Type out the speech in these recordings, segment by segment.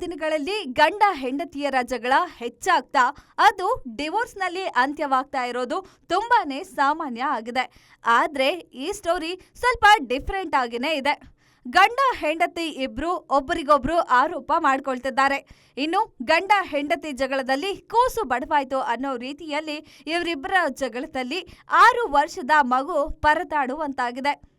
ದಿನಗಳಲ್ಲಿ ಗಂಡ ಹೆಂಡತಿಯರ ಜಗಳ ಹೆಚ್ಚಾಗ್ತಾ ಅದು ಡಿವೋರ್ಸ್ನಲ್ಲಿ ಅಂತ್ಯವಾಗ್ತಾ ಇರೋದು ತುಂಬಾನೇ ಸಾಮಾನ್ಯ ಆಗಿದೆ. ಆದ್ರೆ ಈ ಸ್ಟೋರಿ ಸ್ವಲ್ಪ ಡಿಫ್ರೆಂಟ್ ಆಗಿನೇ ಇದೆ. ಗಂಡ ಹೆಂಡತಿ ಇಬ್ರು ಒಬ್ಬರಿಗೊಬ್ರು ಆರೋಪ ಮಾಡ್ಕೊಳ್ತಿದ್ದಾರೆ. ಇನ್ನು ಗಂಡ ಹೆಂಡತಿ ಜಗಳದಲ್ಲಿ ಕೂಸು ಬಡವಾಯ್ತು ಅನ್ನೋ ರೀತಿಯಲ್ಲಿ ಇವರಿಬ್ಬರ ಜಗಳದಲ್ಲಿ ಆರು ವರ್ಷದ ಮಗು ಪರದಾಡುವಂತಾಗಿದೆ.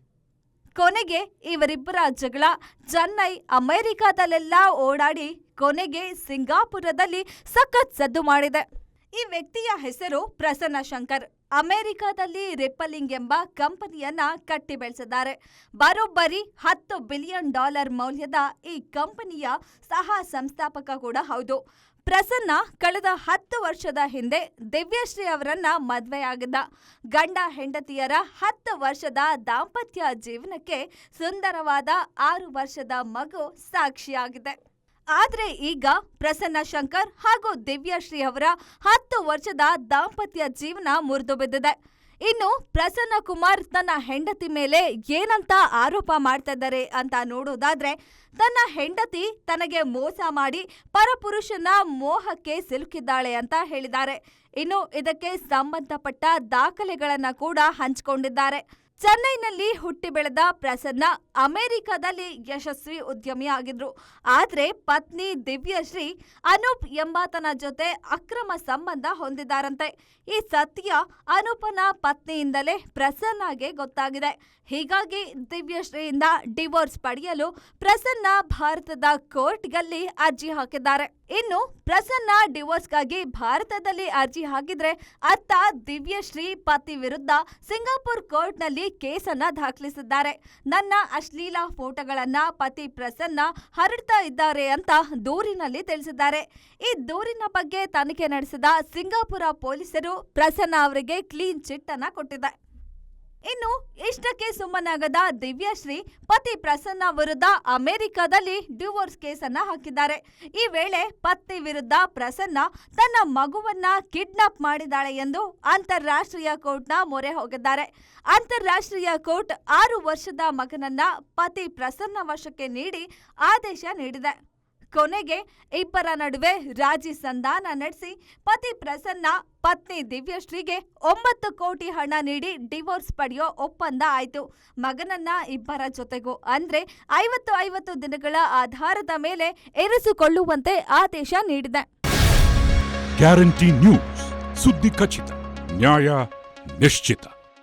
ಕೊನೆಗೆ ಇವರಿಬ್ಬರ ಜಗಳ. ಚೆನ್ನೈ, ಅಮೆರಿಕಾದಲ್ಲೆಲ್ಲ ಓಡಾಡಿ ಕೊನೆಗೆ ಸಿಂಗಾಪುರದಲ್ಲಿ ಸಖತ್ ಸದ್ದು ಮಾಡಿದೆ. ಈ ವ್ಯಕ್ತಿಯ ಹೆಸರು ಪ್ರಸನ್ನ ಶಂಕರ್. ಅಮೆರಿಕಾದಲ್ಲಿ ರಿಪ್ಪಲಿಂಗ್ ಎಂಬ ಕಂಪನಿಯನ್ನ ಕಟ್ಟಿ ಬೆಳೆಸಿದ್ದಾರೆ. ಬರೋಬ್ಬರಿ ಹತ್ತು ಬಿಲಿಯನ್ ಡಾಲರ್ ಮೌಲ್ಯದ ಈ ಕಂಪನಿಯ ಸಹ ಸಂಸ್ಥಾಪಕ ಕೂಡ ಹೌದು. ಪ್ರಸನ್ನ ಕಳೆದ ಹತ್ತು ವರ್ಷದ ಹಿಂದೆ ದಿವ್ಯಶ್ರೀ ಅವರನ್ನ ಮದುವೆಯಾಗಿದ್ದ. ಗಂಡ ಹೆಂಡತಿಯರ ಹತ್ತು ವರ್ಷದ ದಾಂಪತ್ಯ ಜೀವನಕ್ಕೆ ಸುಂದರವಾದ ಆರು ವರ್ಷದ ಮಗು ಸಾಕ್ಷಿಯಾಗಿದೆ. ಆದರೆ ಈಗ ಪ್ರಸನ್ನ ಶಂಕರ್ ಹಾಗೂ ದಿವ್ಯಶ್ರೀ ಅವರ ಹತ್ತು ವರ್ಷದ ದಾಂಪತ್ಯ ಜೀವನ ಮುರಿದು ಬಿದ್ದಿದೆ ಇನ್ನು ಪ್ರಸನ್ನ ಕುಮಾರ್ ತನ್ನ ಹೆಂಡತಿ ಮೇಲೆ ಏನಂತ ಆರೋಪ ಮಾಡ್ತಾ ಇದ್ದಾರೆ ಅಂತ ನೋಡೋದಾದ್ರೆ, ತನ್ನ ಹೆಂಡತಿ ತನಗೆ ಮೋಸ ಮಾಡಿ ಪರಪುರುಷನ ಮೋಹಕ್ಕೆ ಸಿಲುಕಿದ್ದಾಳೆ ಅಂತ ಹೇಳಿದ್ದಾರೆ. ಇನ್ನು ಇದಕ್ಕೆ ಸಂಬಂಧಪಟ್ಟ ದಾಖಲೆಗಳನ್ನ ಕೂಡ ಹಂಚಿಕೊಂಡಿದ್ದಾರೆ. ಚೆನ್ನೈನಲ್ಲಿ ಹುಟ್ಟಿ ಬೆಳೆದ ಪ್ರಸನ್ನ ಅಮೆರಿಕದಲ್ಲಿ ಯಶಸ್ವಿ ಉದ್ಯಮಿ ಆಗಿದ್ರು. ಆದ್ರೆ ಪತ್ನಿ ದಿವ್ಯಶ್ರೀ ಅನೂಪ್ ಎಂಬಾತನ ಜೊತೆ ಅಕ್ರಮ ಸಂಬಂಧ ಹೊಂದಿದ್ದಾರಂತೆ ಈ ಸತ್ಯ ಅನೂಪನ ಪತ್ನಿಯಿಂದಲೇ ಪ್ರಸನ್ನಗೆ ಗೊತ್ತಾಗಿದೆ. ಹೀಗಾಗಿ ದಿವ್ಯಶ್ರೀಯಿಂದ ಡಿವೋರ್ಸ್ ಪಡೆಯಲು ಪ್ರಸನ್ನ ಭಾರತದ ಕೋರ್ಟ್ಗಲ್ಲಿ ಅರ್ಜಿ ಹಾಕಿದ್ದಾರೆ. ಇನ್ನು ಪ್ರಸನ್ನ ಡಿವೋರ್ಸ್ಗಾಗಿ ಭಾರತದಲ್ಲಿ ಅರ್ಜಿ ಹಾಕಿದ್ರೆ ಅತ್ತ ದಿವ್ಯಶ್ರೀ ಪತಿ ವಿರುದ್ಧ ಸಿಂಗಾಪುರ್ ಕೋರ್ಟ್ನಲ್ಲಿ ಕೇಸನ್ನ ದಾಖಲಿಸಿದ್ದಾರೆ. ನನ್ನ ಅಶ್ಲೀಲ ಫೋಟೋಗಳನ್ನ ಪತಿ ಪ್ರಸನ್ನ ಹರಡ್ತಾ ಇದ್ದಾರೆ ಅಂತ ದೂರಿನಲ್ಲಿ ತಿಳಿಸಿದ್ದಾರೆ. ಈ ದೂರಿನ ಬಗ್ಗೆ ತನಿಖೆ ನಡೆಸಿದ ಸಿಂಗಾಪುರ ಪೊಲೀಸರು ಪ್ರಸನ್ನ ಅವರಿಗೆ ಕ್ಲೀನ್ ಚಿಟ್ ಅನ್ನ ಕೊಟ್ಟಿದೆ ಇನ್ನು ಇಷ್ಟಕ್ಕೆ ಸುಮ್ಮನಾಗದ ದಿವ್ಯಶ್ರೀ, ಪತಿ ಪ್ರಸನ್ನ ವಿರುದ್ಧ ಅಮೆರಿಕದಲ್ಲಿ ಡಿವೋರ್ಸ್ ಕೇಸನ್ನ ಹಾಕಿದ್ದಾರೆ. ಈ ವೇಳೆ ಪತ್ನಿ ವಿರುದ್ಧ ಪ್ರಸನ್ನ ತನ್ನ ಮಗುವನ್ನ ಕಿಡ್ನಾಪ್ ಮಾಡಿದ್ದಾಳೆ ಎಂದು ಅಂತಾರಾಷ್ಟ್ರೀಯ ಕೋರ್ಟ್ನ ಮೊರೆ ಹೋಗಿದ್ದಾರೆ. ಅಂತಾರಾಷ್ಟ್ರೀಯ ಕೋರ್ಟ್ ಆರು ವರ್ಷದ ಮಗನನ್ನ ಪತಿ ಪ್ರಸನ್ನ ವಶಕ್ಕೆ ನೀಡಿ ಆದೇಶ ನೀಡಿದೆ. ಕೊನೆಗೆ ಇಬ್ಬರ ನಡುವೆ ರಾಜಿ ಸಂಧಾನ ನಡೆಸಿ ಪತಿ ಪ್ರಸನ್ನ, ಪತ್ನಿ ದಿವ್ಯಶ್ರೀಗೆ ಒಂಬತ್ತು ಕೋಟಿ ಹಣ ನೀಡಿ ಡಿವೋರ್ಸ್ ಪಡೆಯೋ ಒಪ್ಪಂದ ಆಯಿತು. ಮಗನನ್ನ ಇಬ್ಬರ ಜೊತೆಗೂ ಅಂದ್ರೆ ಐವತ್ತು ಐವತ್ತು ದಿನಗಳ ಆಧಾರದ ಮೇಲೆ ಇರಿಸಿಕೊಳ್ಳುವಂತೆ ಆದೇಶ ನೀಡಿದೆ. ಗ್ಯಾರಂಟಿ ನ್ಯೂಸ್ ಸುದ್ದಿ ಖಚಿತ, ನ್ಯಾಯ ನಿಶ್ಚಿತ.